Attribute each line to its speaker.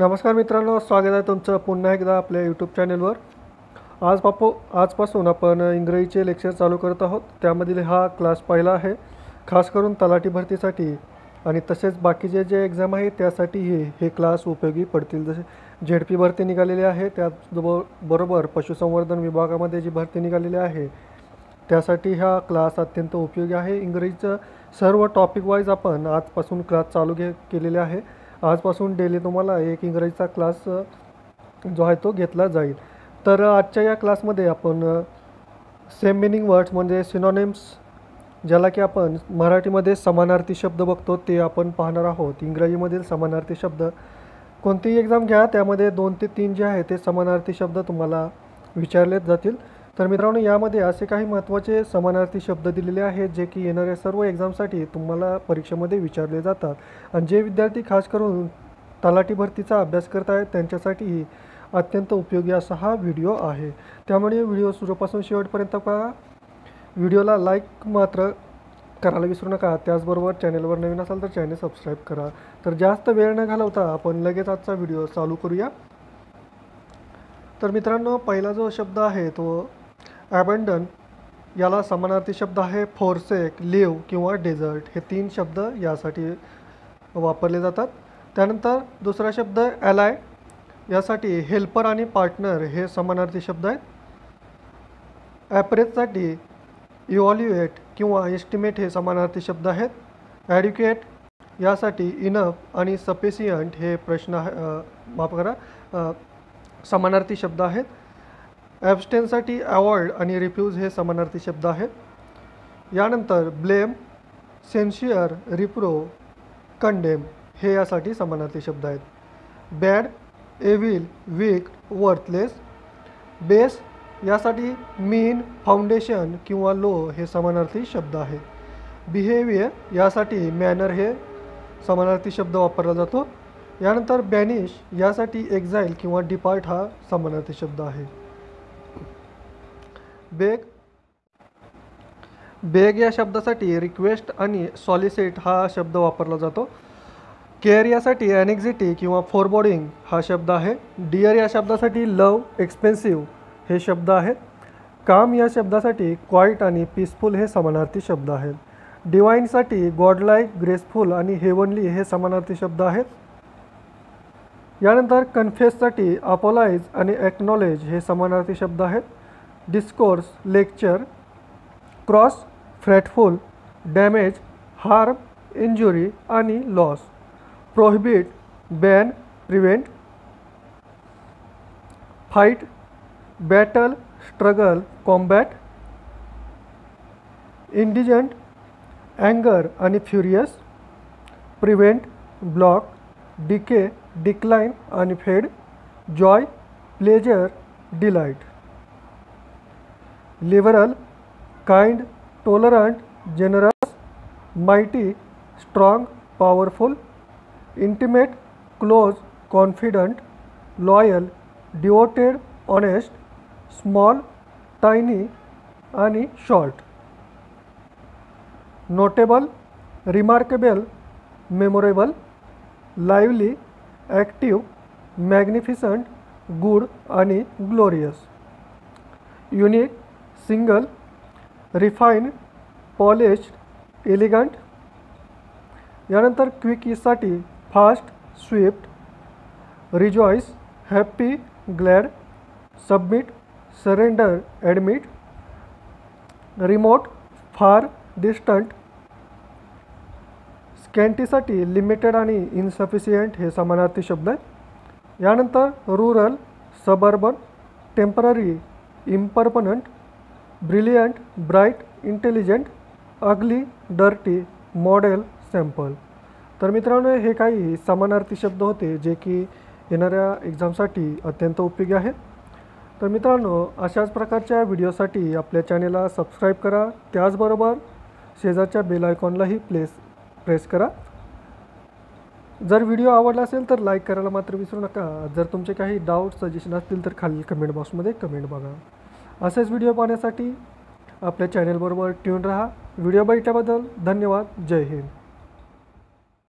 Speaker 1: नमस्कार मित्रांनो स्वागत आहे तुमचं पुन्हा एकदा आपल्या यूट्यूब चॅनेलवर आज बापू आजपासून आपण इंग्रजीचे लेक्चर चालू करत आहोत. त्यामधील हा क्लास पहिला आहे. खास करून तलाठी भरतीसाठी आणि तसेच बाकीचे जे एक्झाम आहे त्यासाठीही हे क्लास उपयोगी पडतील. जसे झेड पी भरती निघालेली आहे त्याचबरो बरोबर पशुसंवर्धन विभागामध्ये जी भरती निघालेली आहे त्यासाठी हा क्लास अत्यंत उपयोगी आहे. इंग्रजीचं सर्व टॉपिक वाईज आपण आजपासून क्लास चालू घे केलेले आहे. आजपासून डेली तुम्हाला एक इंग्रजीचा क्लास जो आहे तो घेतला जाईल. तर आजच्या या क्लासमध्ये आपण सेम मिनिंग वर्ड्स म्हणजे सिनॉनिम्स ज्याला की आपण मराठीमध्ये समानार्थी शब्द बघतो ते आपण पाहणार आहोत. इंग्रजीमधील समानार्थी शब्द. कोणतीही एक्झाम घ्या त्यामध्ये दोन ते तीन जे आहे ते समानार्थी शब्द तुम्हाला विचारले जातील. तर मित्रांनो यामध्ये असे काही महत्त्वाचे समानार्थी शब्द दिलेले आहेत जे की येणाऱ्या सर्व एक्झामसाठी तुम्हाला परीक्षेमध्ये विचारले जातात. आणि जे विद्यार्थी खास करून तलाठी भरतीचा अभ्यास करत आहेत त्यांच्यासाठीही अत्यंत उपयोगी असा हा व्हिडिओ आहे. त्यामुळे व्हिडिओ सुरूपासून शेवटपर्यंत पहा. व्हिडिओला लाईक मात्र करायला विसरू नका. त्याचबरोबर चॅनेलवर नवीन असाल तर चॅनेल सबस्क्राईब करा. तर जास्त वेळ न घालवता आपण लगेच आजचा व्हिडिओ चालू करूया. तर मित्रांनो पहिला जो शब्द आहे तो ॲबंडन याला समानार्थी शब्द आहे फोरसेक लिव्ह किंवा डेझर्ट हे तीन शब्द यासाठी वापरले जातात. त्यानंतर दुसरा शब्द ॲलाय यासाठी हेल्पर आणि पार्टनर हे समानार्थी शब्द आहेत. ॲपरेजसाठी इव्हॉल्युएट किंवा एस्टिमेट हे समानार्थी शब्द आहेत. ॲड्युकेट यासाठी इनफ आणि सफिशियंट हे प्रश्न माफ़ करा समानार्थी शब्द आहेत. ॲबस्टेनसाठी अवॉइड आणि रिफ्यूज हे समानार्थी शब्द आहेत. यानंतर ब्लेम सेन्शियर रिप्रो कंडेम हे यासाठी समानार्थी शब्द आहेत. Bad evil weak worthless base यासाठी मीन फाउंडेशन किंवा लो हे समानार्थी शब्द आहेत. बिहेवियर यासाठी मॅनर हे समानार्थी शब्द वापरला जातो. यानंतर बॅनिश यासाठी एक्झाईल किंवा डिपार्ट हा समानार्थी शब्द आहे. बेग? बेग या शब्दासाठी रिक्वेस्ट आणि सॉलिसिट हा शब्द वापरला जातो. केअर यासाठी ॲनेक्झिटी किंवा हा शब्द आहे. डिअर या शब्दासाठी लव एक्सपेन्सिव्ह हे शब्द आहेत. काम या शब्दासाठी क्वाईट आणि पीसफुल हे समानार्थी शब्द आहेत. डिवाईनसाठी गॉडलाईक ग्रेसफुल आणि हेवनली हे समानार्थी शब्द आहेत. यानंतर कन्फेससाठी अपोलाइज आणि एक्नॉलेज हे समानार्थी शब्द आहेत. Discourse, lecture, cross, fretful, damage, harm, injury आणि loss. Prohibit, ban, prevent fight battle, struggle, combat, indigent, अँगर आणि furious, prevent, block, decay decline आणि fade joy pleasure delight liberal kind tolerant generous mighty strong powerful intimate close confident loyal devoted honest small tiny आणि short notable remarkable memorable lively Active, magnificent, good आणि glorious. Unique single refine polished elegant यानंतर क्विकीसाठी fast swift rejoice happy glad submit surrender admit remote far distant स्कॅन्टीसाठी limited आणि insufficient हे समानार्थी शब्द आहेत. यानंतर rural suburban temporary impermanent brilliant bright intelligent ugly dirty model sample तर मित्रांनो हे काही समानार्थी शब्द होते जे की येणाऱ्या एक्झामसाठी अत्यंत उपयोगी आहेत. तर मित्रांनो अशाच प्रकारच्या व्हिडिओसाठी आपल्या चॅनेलला सबस्क्राईब करा. त्याचबरोबर शेजारच्या बेल आयकॉनलाही प्लेस प्रेस करा. जर व्हिडिओ आवडला असेल तर लाईक मात्र विसरू नका. जर तुमचे काही डाऊट, सजेशन असतील तर खालील कमेंट बॉक्समध्ये कमेंट बघा. असेच व्हिडिओ पाहण्यासाठी आपल्या चॅनेलबरोबर ट्यून राहा. व्हिडिओ बघितल्याबद्दल धन्यवाद. जय हिंद.